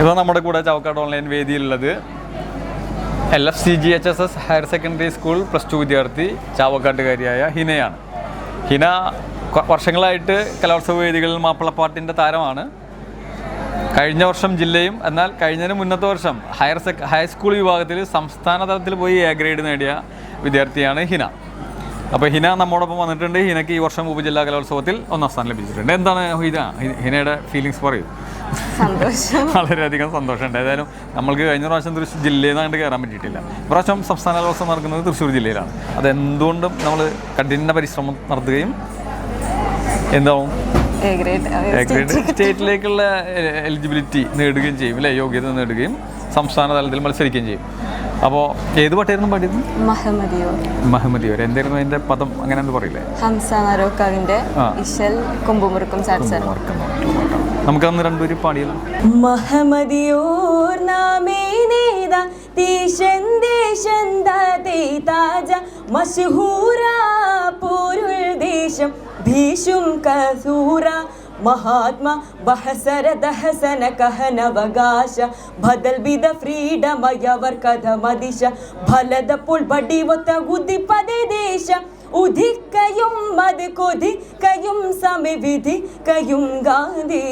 ഇപ്പോൾ നമ്മുടെ കൂടെ Chavakkad online വേദിയിലുള്ളത് L F C G H S S higher secondary school plus two വിദ്യാർത്ഥി ചാവക്കാട്ടുകാരിയായ ഹിനയാണ്. ഹിന വർഷങ്ങളായിട്ട് കലോത്സവ വേദികളിൽ മാപ്പിളപ്പാട്ടിന്റെ താരമാണ്. കഴിഞ്ഞ വർഷം ജില്ലയും എന്നാൽ കഴിഞ്ഞതിന് മുന്നത്തെ വർഷം ഹയർ സെക് ഹൈസ്കൂൾ വിഭാഗത്തിൽ സംസ്ഥാന തലത്തിൽ പോയി എ ഗ്രേഡ് നേടിയ വിദ്യാർത്ഥിയാണ് ഹിന. അപ്പോൾ ഹിന നമ്മോടൊപ്പം വന്നിട്ടുണ്ട്. ഹിനയ്ക്ക് ഈ വർഷം ഉപജില്ലാ കലോത്സവത്തിൽ ഒന്നാം സ്ഥാനം ലഭിച്ചിട്ടുണ്ട്. എന്താണ് ഹിന? ഹിനയുടെ ഫീലിങ്സ് പറയൂ. വളരെയധികം സന്തോഷമുണ്ട്. ഏതായാലും നമ്മൾക്ക് കഴിഞ്ഞ പ്രാവശ്യം തൃശ്ശൂർ ജില്ലയിൽ അങ്ങോട്ട് കയറാൻ പറ്റിയിട്ടില്ല. ഇപ്രാവശ്യം സംസ്ഥാന കലോത്സവം നടക്കുന്നത് തൃശ്ശൂർ ജില്ലയിലാണ്. അതെന്തുകൊണ്ടും നമ്മൾ കഠിന പരിശ്രമം നടത്തുകയും എന്താവും? സ്റ്റേറ്റിലേക്കുള്ള എലിജിബിലിറ്റി നേടുകയും ചെയ്യും അല്ലെ? യോഗ്യത നേടുകയും സംസ്ഥാന തലത്തിൽ മത്സരിക്കുകയും ചെയ്യും. അപ്പോൾ ഏത് പാട്ടായിരുന്നു പാടിയത്? മഹമ്മദിയോ. മഹമ്മദി വരെ എന്തായിരുന്നു അതിന്റെ പദം? അങ്ങനെ പറയില്ലേ? ഹംസ നരോക്കാവിന്റെ. ഇശൽ കുമ്പുമുറുക്കും സാറ്റ്സർ നമുക്കന്ന് രണ്ടുപേരും പാടിയല്ലോ. മഹമ്മദിയോർ നാമേ നേത ദേശം ഭീഷും ബഹസര ദഹസന കഹനവകാശ ബദൽ വിധ ഫ്രീഡമയവർ കഥ മദിശ ഫലതപ്പോൾ ബടി ഒത്ത പദേ ദേശ ഉദിക്കയും മത് കൊതിക്കയും സമവിധിക്കയും ഗാന്ധി.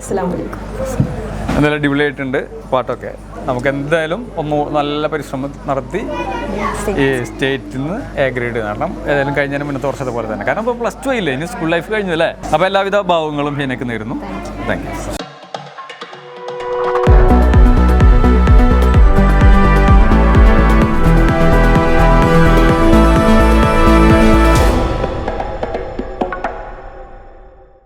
അസ്സലാമു അലൈക്കും. എന്തായാലും അടിപൊളിയായിട്ടുണ്ട് പാട്ടൊക്കെ. നമുക്ക് എന്തായാലും ഒന്ന് നല്ല പരിശ്രമം നടത്തി ഈ സ്റ്റേറ്റിൽ നിന്ന് എ ഗ്രേഡ് നേടണം. ഏതായാലും കഴിഞ്ഞാലും മുന്നത്തെ വർഷത്തെ പോലെ തന്നെ. കാരണം ഇപ്പോൾ പ്ലസ് ടു ആയില്ലേ? ഇനി സ്കൂൾ ലൈഫ് കഴിഞ്ഞു അല്ലേ? അപ്പോൾ എല്ലാവിധ ഭാവങ്ങളും ഹീനക്ക് നേരുന്നു. Thank you